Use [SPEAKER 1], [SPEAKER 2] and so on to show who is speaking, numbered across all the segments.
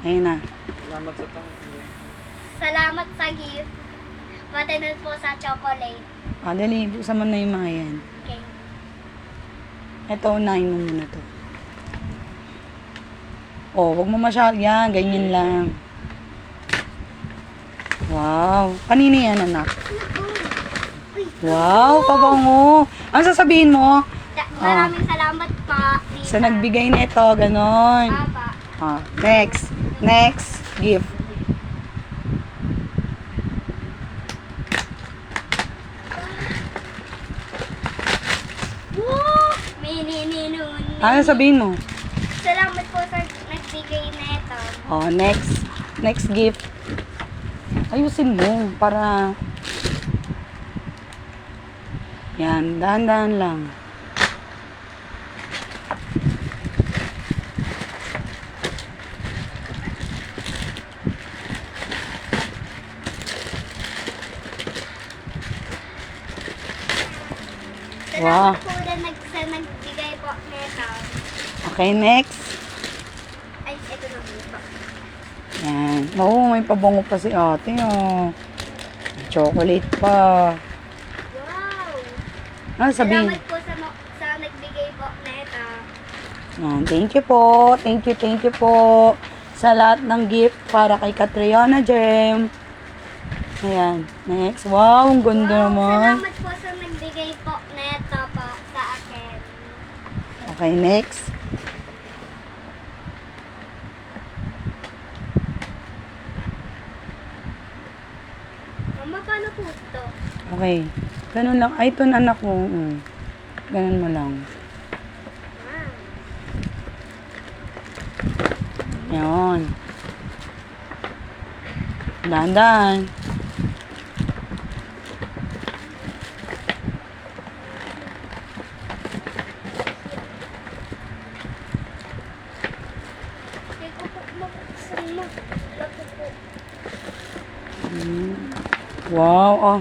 [SPEAKER 1] Ayun na.
[SPEAKER 2] Salamat sa tang.
[SPEAKER 3] Salamat sa gift. Matinod po sa chocolate.
[SPEAKER 1] Ah, dali, buksan mo na yung mga yan.
[SPEAKER 3] Okay.
[SPEAKER 1] Ito, unahin mo muna to. Oh, wag mo masyado. Yan, ganyan lang. Wow. Kanina yan, anak? Wow, kabango. Ang sasabihin mo?
[SPEAKER 3] Da- Maraming salamat. Tita.
[SPEAKER 1] Sa nagbigay na ito, ganon.
[SPEAKER 3] Papa.
[SPEAKER 1] Ah, next. Next gift. Ano sabihin mo?
[SPEAKER 3] Salamat po sa nagbigay na ito.
[SPEAKER 1] Oh, next. Next gift. Ayusin mo para Yan, dahan-dahan lang. Wow.
[SPEAKER 3] Salamat po sa nagbigay po na ito.
[SPEAKER 1] Okay, next.
[SPEAKER 3] Ay, ito na po.
[SPEAKER 1] Yan. Oo, may pabango pa si ate, oh. Chocolate pa.
[SPEAKER 3] Wow!
[SPEAKER 1] Ano sabihin?
[SPEAKER 3] Salamat po sa, sa nagbigay po na ito.
[SPEAKER 1] Yan, thank you po. Thank you, thank you po sa lahat ng gift para kay Catriona Gem. Ayan, next. Wow, ang ganda
[SPEAKER 3] wow,
[SPEAKER 1] naman.
[SPEAKER 3] Salamat po sa nagbigay po na ito po sa akin.
[SPEAKER 1] Okay, next.
[SPEAKER 3] Mama, paano po ito?
[SPEAKER 1] Okay. Ganun lang. Ay, ito na anak ko. Mm. Ganun mo lang.
[SPEAKER 3] Wow.
[SPEAKER 1] Yan. Dahan-dahan.
[SPEAKER 3] Hindi ko po mabuksan mo. Bago po.
[SPEAKER 1] Mm. Wow, oh.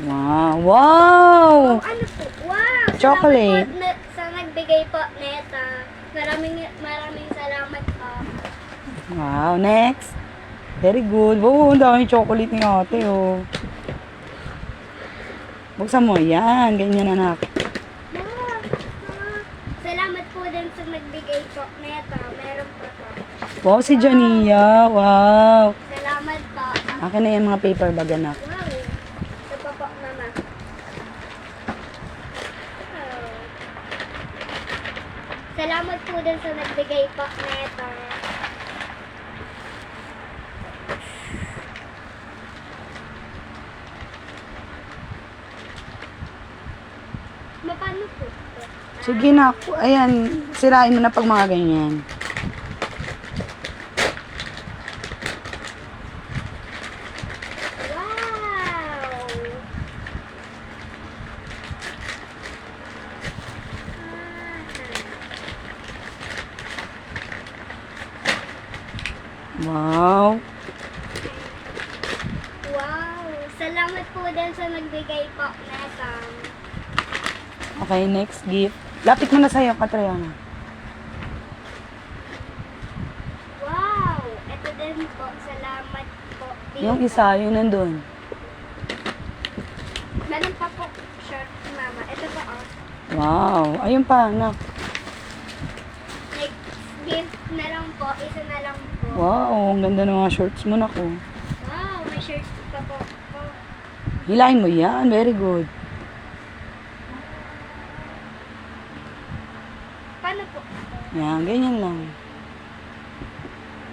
[SPEAKER 1] Wow, wow!
[SPEAKER 3] Oh, ano po? Wow!
[SPEAKER 1] Chocolate.
[SPEAKER 3] Salamat po na, sa nagbigay po ito. Maraming, maraming salamat po.
[SPEAKER 1] Wow, next. Very good. Wow, ang daming chocolate ni ate, oh. Buksan mo. Yan, ganyan anak.
[SPEAKER 3] Salamat po din sa nagbigay po na ito. Meron po po.
[SPEAKER 1] Wow, si Jania. Wow.
[SPEAKER 3] Salamat po.
[SPEAKER 1] Akin na yung mga paper bag, anak.
[SPEAKER 3] Wow! Ito pa po, mama. Wow. Salamat po din sa nagbigay po na ito. Mapano po ito?
[SPEAKER 1] Sige na. Ayan, sirain mo na pag mga ganyan.
[SPEAKER 3] Wow!
[SPEAKER 1] Wow.
[SPEAKER 3] Wow! Salamat po din sa nagbigay po na ito.
[SPEAKER 1] Okay, next gift. Lapit mo na sa'yo, Katriana.
[SPEAKER 3] Wow! Ito din po. Salamat po. Dito.
[SPEAKER 1] Yung isa, yung nandun.
[SPEAKER 3] Meron pa po shirt, mama. Ito po, oh.
[SPEAKER 1] Wow. Ayun pa, anak.
[SPEAKER 3] Next gift na lang po. Isa na lang po.
[SPEAKER 1] Wow, ang ganda ng mga shorts mo na ko.
[SPEAKER 3] Wow! May shirt pa po.
[SPEAKER 1] Hilahin mo yan. Very good.
[SPEAKER 3] Paano po?
[SPEAKER 1] Yan, ganyan lang.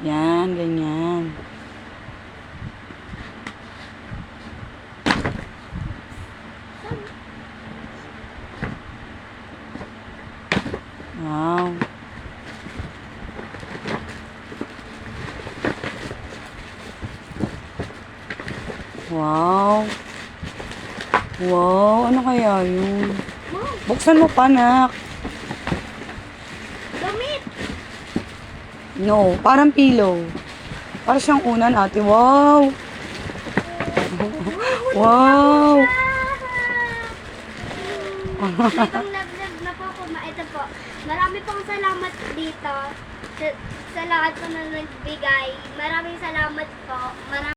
[SPEAKER 1] Yan, ganyan. Wow. Wow. Wow, ano kaya yun? Buksan mo pa, nak.
[SPEAKER 3] Gamit!
[SPEAKER 1] No, parang pillow. Para siyang unan, ate. Wow! wow!
[SPEAKER 3] Lablab na po. Ma- Ito po. Marami pong salamat dito. sa, sa lahat po na nagbigay. Maraming salamat po. Maraming